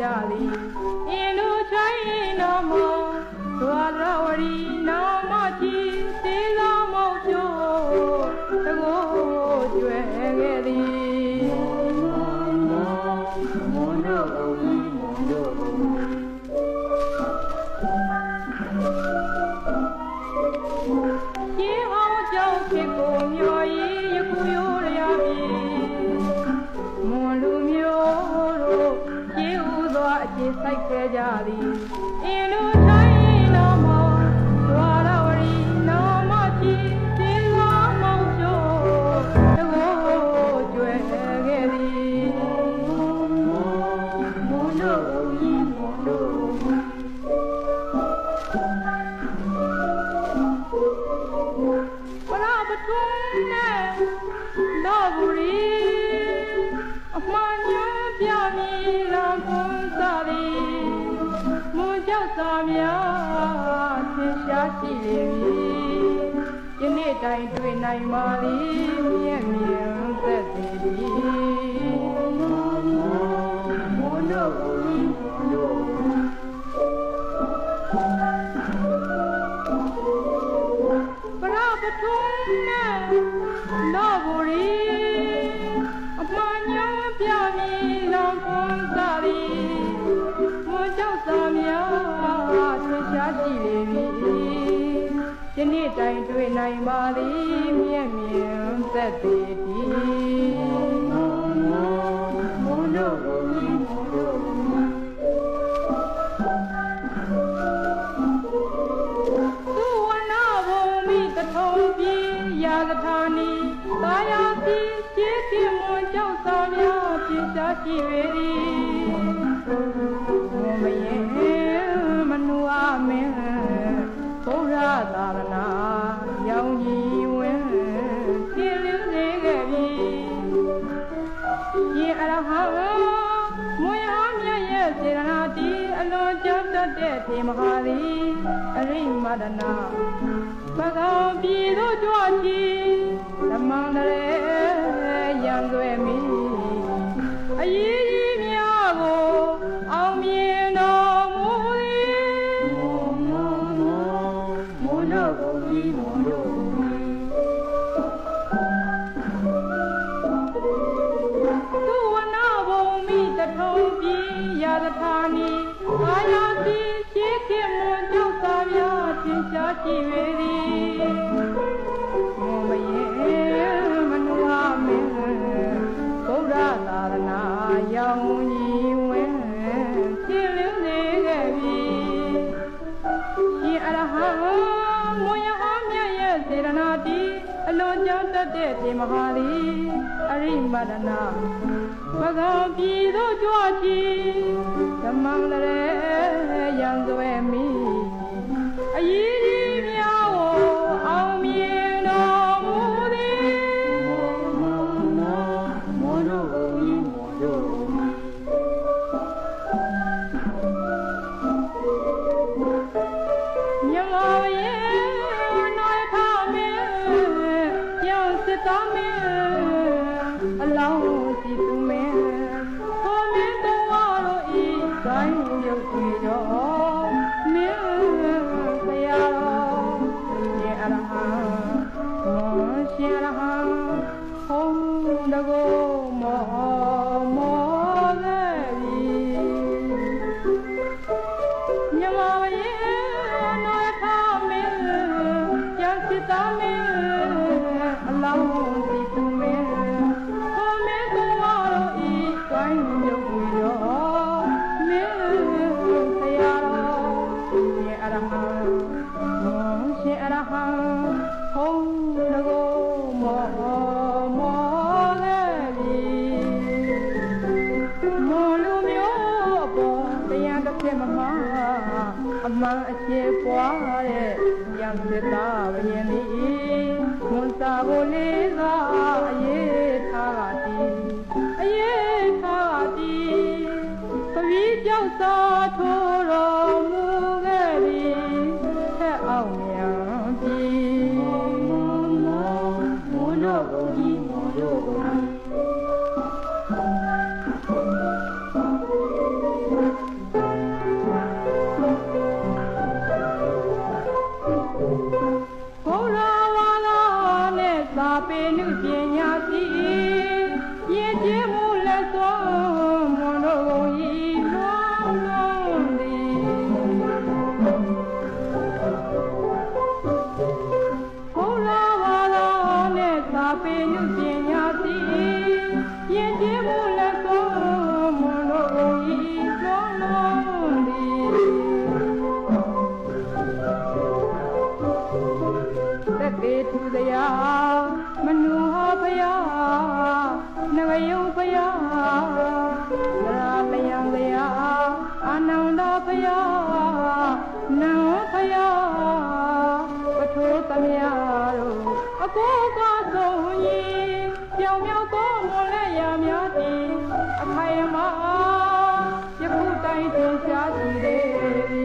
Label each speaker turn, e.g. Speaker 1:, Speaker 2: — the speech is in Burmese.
Speaker 1: ကြသည် သောအကျင့်ဆိုင်ခဲ့ကြသည်အင်းတို့ ရှားရှိလေပြီယနေ့တိုင်တွေ့နိုင်ပါသည်မြင့်မြင့်သက်သည်
Speaker 2: မွန်တို့ဦးမွန်တို့
Speaker 1: ပရပထွန်းနဲ့လောဘူရီအမှန်ညွန်ပြမီလောကွန်စားသည်မွန်ကြောက်စာများသင်ရှားရှိလေပြီ ယနေ့တိုင်တွေ့နိုင်ပါသည်မြင့်မြင့်သက်သည်
Speaker 2: မွန်တို့ဦးမွန်တို့
Speaker 1: သုဝနာဘုံမိတထုံပြေရာသဌာနီသာယာတိခြေခင်မွန်ကြောက်စာများပြေရှားရှိပေသည် ဘုရားသာရဏရောင်ကြီးဝင်းပြင်းလင်းစေခဲ့ပြီယေအရဟံမွေအားမြတ်ရဲ့စေရနာတိအလွန်ကြောက်တတ်တဲ့ထေမဟာသည်အရိမဒနာပကောပြည်သို့ကြွချီဓမ္မန္တရေရံ တို့
Speaker 2: ဦးမွန်တို့
Speaker 1: သုဝနာဘုံမိတထုံပြည်ရာသဌာနီအာယာတိရှေးခင်မွန်ကြောက်စာများသင်ရှားရှိပေသည် လွန်ကြောက်တတ်တဲ့ဒီမဟာလီအရိမဒနာပကံပြည်သို့ကြွချီသမံတရေရံသွဲမိအရေး င်းစစ်သားမင်း အလောင်းစီသူမင်းခေါ်မင်းတော်တို့ဤတိုင်းရုပ်ကြည်တော်မင်းဆရာတော်ရှင်အရဟံမောရှင်အရဟံဟောတကောမောမောခဲ့ပြီမြမရဲ့နာခမင်းကျန်စစ်သားမင်းအလောင်းစီသူမင်းခေါ်မင်းတော်တို့ဤတိုင်းရုပ်ကိုရောမင်းဆရာတော်ရှင်အရဟံမောရှင်အရဟံဟုံးတကောမောမောခဲ့ပြီမောလူမျိုးအပေါ်တရားတစ်ဖြစ်မမအမှန်အကျေပွားတဲ့ရံစစ်သားဘယင်သည် ဝန် နဂယုံဖယားသရာလယံဖယားအာနန္ဒဖယားနံဖယားပထိုးသမယတို့အကိုကဆုံးရင်ပြောင်မြောက်သောမွန်လက်ရများသည်အခိုင်အမာယခုတိုင်တင်ရှားကြည့်တဲ့